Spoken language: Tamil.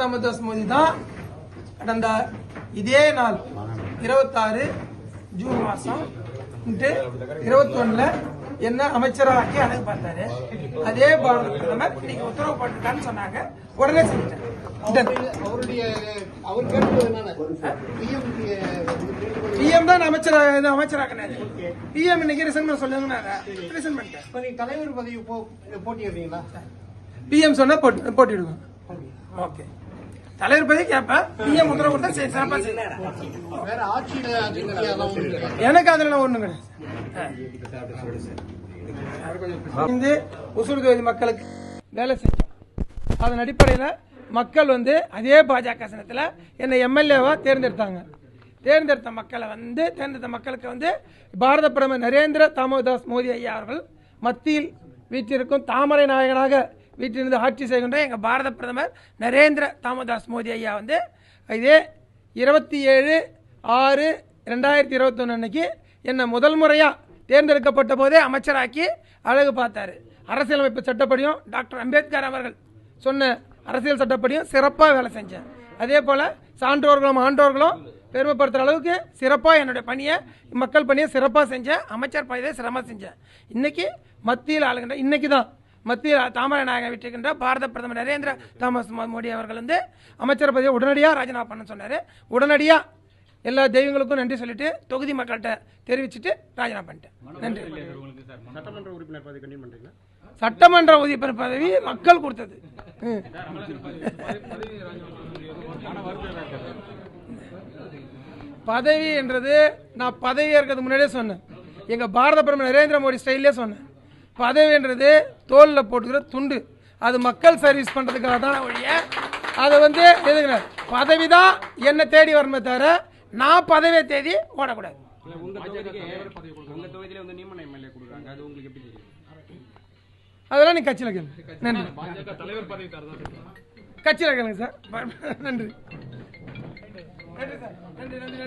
தாமோதாஸ் மோடி தான் கடந்த இதே நாள் இருபத்தாறு ஜூன் மாசம் இருபத்தி ஒண்ணுல என்ன அமைச்சராக்கி அழகு பார்த்தாரு அதே பாரத பிரதமர் இன்னைக்கு உத்தரவு போட்டிருக்கான்னு சொன்னாங்க. உடனே செஞ்சுட்டேன் பிஎம் தான் அமைச்சரா இது அமைச்சராக்கினாரு. பிஎம் இன்னைக்கு ரிசைன் சொல்லுங்க ரிசைன் பண்ணிட்டேன் நீங்க தலைவர் பதவி போட்டிடுறீங்களா பிஎம் சொன்னா போட்டு போட்டிடுவேன். ஓகே தலைவர் பத்தி கேட்பேன் பிஎம் உத்தரவு கொடுத்தா சரி சிறப்பா செய்யலாம்? எனக்கு அதுல ஒண்ணும் கிடையாது இந்த உசூல் தொகுதி மக்களுக்கு வேலை செஞ்சோம். அதன் அடிப்படையில் மக்கள் வந்து அதே பாஜக சனத்தில் என்னை எம்எல்ஏவா தேர்ந்தெடுத்தாங்க. தேர்ந்தெடுத்த மக்களை வந்து தேர்ந்தெடுத்த மக்களுக்கு வந்து பாரத பிரதமர் நரேந்திர தாமோதாஸ் மோடி ஐயா அவர்கள் மத்தியில் வீற்றிருக்கும் தாமரை நாயகனாக வீட்டிலிருந்து ஆட்சி செய்கின்ற எங்கள் பாரத பிரதமர் நரேந்திர தாமோதாஸ் மோடி ஐயா வந்து இதே இருபத்தி ஏழு ஆறு ரெண்டாயிரத்தி இருபத்தொன்று அன்னைக்கு என்னை முதல் முறையாக தேர்ந்தெடுக்கப்பட்ட போதே அமைச்சராக்கி அழகு பார்த்தாரு. அரசியலமைப்பு சட்டப்படியும் டாக்டர் அம்பேத்கர் அவர்கள் சொன்ன அரசியல் சட்டப்படியும் சிறப்பாக வேலை செஞ்சேன். அதே போல் சான்றோர்களும் ஆண்டோர்களும் பெருமைப்படுத்துகிற அளவுக்கு சிறப்பாக என்னுடைய பணியை மக்கள் பணியை சிறப்பாக செஞ்சேன். அமைச்சர் பணியை சிரமமாக செஞ்சேன். இன்றைக்கி மத்தியில் ஆளுகின்ற இன்றைக்கி தான் மத்தியில் தாமரை நாயகன் விட்டிருக்கின்ற பாரத பிரதமர் நரேந்திர தாமஸ் மோடி அவர்கள் வந்து அமைச்சர் பதவியை உடனடியாக ராஜினாமா பண்ண சொன்னார். உடனடியாக எல்லா தெய்வங்களுக்கும் நன்றி சொல்லிட்டு தொகுதி மக்கள்கிட்ட தெரிவிச்சுட்டு ராஜினாமா பண்ணிட்டேன். நன்றி. சட்டமன்ற உறுப்பினர் பதவி கண்டினியூ பண்றீங்களா? சட்டமன்ற உறுப்பினர் பதவி மக்கள் கொடுத்தது. பதவி என்றது நான் பதவி ஏற்கிறது முன்னாடியே சொன்னேன். எங்கள் பாரத பிரதமர் நரேந்திர மோடி ஸ்டைல்லே சொன்னேன். பதவின்றது தோலில் போட்டுக்கிற துண்டு. அது மக்கள் சர்வீஸ் பண்ணுறதுக்காக தான் ஒழிய அதை வந்து எதுக்குற பதவி தான் என்னை தேடி வரணுமே தவிர நான் பதவியை தேடி ஓடக்கூடாது. அதெல்லாம் நீ கட்சியில் கேளுங்க நன்றி. கட்சியில் கேளுங்க சார். நன்றி. நன்றி சார். நன்றி நன்றி.